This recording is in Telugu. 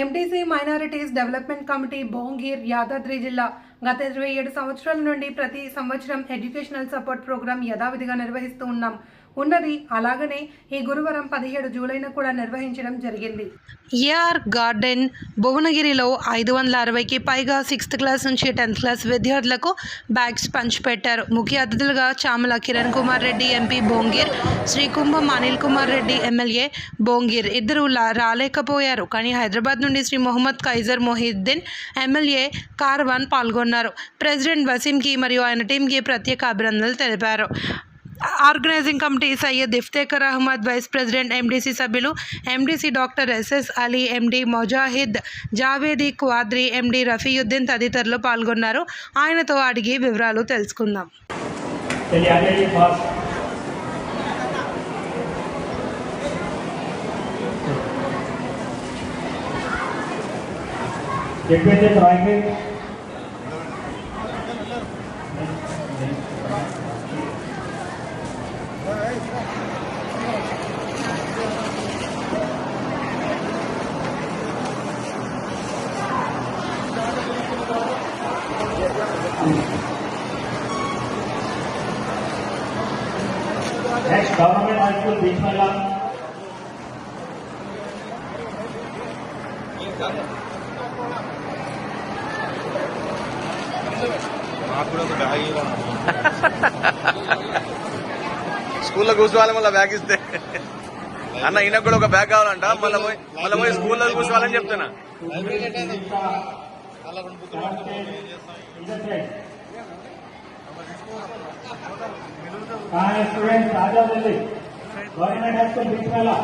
MTC minorities development committee Bhongir Yadadri జిల్లా. గత ఇరవై ఏడు సంవత్సరాల నుండి ప్రతి సంవత్సరం ఎడ్యుకేషనల్ సపోర్ట్ ప్రోగ్రాం యథావిధిగా నిర్వహిస్తూ ఉన్నాం. ఉన్నది. అలాగనే ఈ గురువారం పదిహేడు జూలైన కూడా నిర్వహించడం జరిగింది. ఏఆర్ గార్డెన్ భువనగిరిలో ఐదు వందల అరవైకి పైగా సిక్స్త్ క్లాస్ నుంచి టెన్త్ క్లాస్ విద్యార్థులకు బ్యాగ్స్ పంచిపెట్టారు ముఖ్య అతిథులుగా చామల కిరణ్ కుమార్ రెడ్డి ఎంపీ భోంగిర్ శ్రీ కుంభం అనిల్ కుమార్ రెడ్డి ఎమ్మెల్యే భోంగిర్ ఇద్దరు రాలేకపోయారు. కానీ హైదరాబాద్ నుండి శ్రీ మొహమ్మద్ ఖైజర్ మొహిద్దీన్ ఎమ్మెల్యే కార్వాన్ పాల్గొన్నారు. ప్రెసిడెంట్ వసీంకి మరియు ఆయన టీంకి ప్రత్యేక అభినందనలు తెలిపారు. Organising committee Syed Iftekhar Ahmed vice president MDC సభ్యులు MDC doctor SS Ali MD Mojahid Javedi Quadri MD Rafiuddin తదితరులు పాల్గొన్నారు. ఆయనతో అడిగి వివరాలు తెలుసుకుందాం. ఎప్పుడైతే project next government high school స్కూల్లో కూర్చోవాలి మళ్ళీ బ్యాగ్ ఇస్తే. అన్న ఈయనకు కూడా ఒక బ్యాగ్ కావాలంట. మళ్ళీ పోయి మళ్ళీ పోయి స్కూల్లో కూర్చోవాలని చెప్తున్నా. Students Azad government high school భీష్మల్లా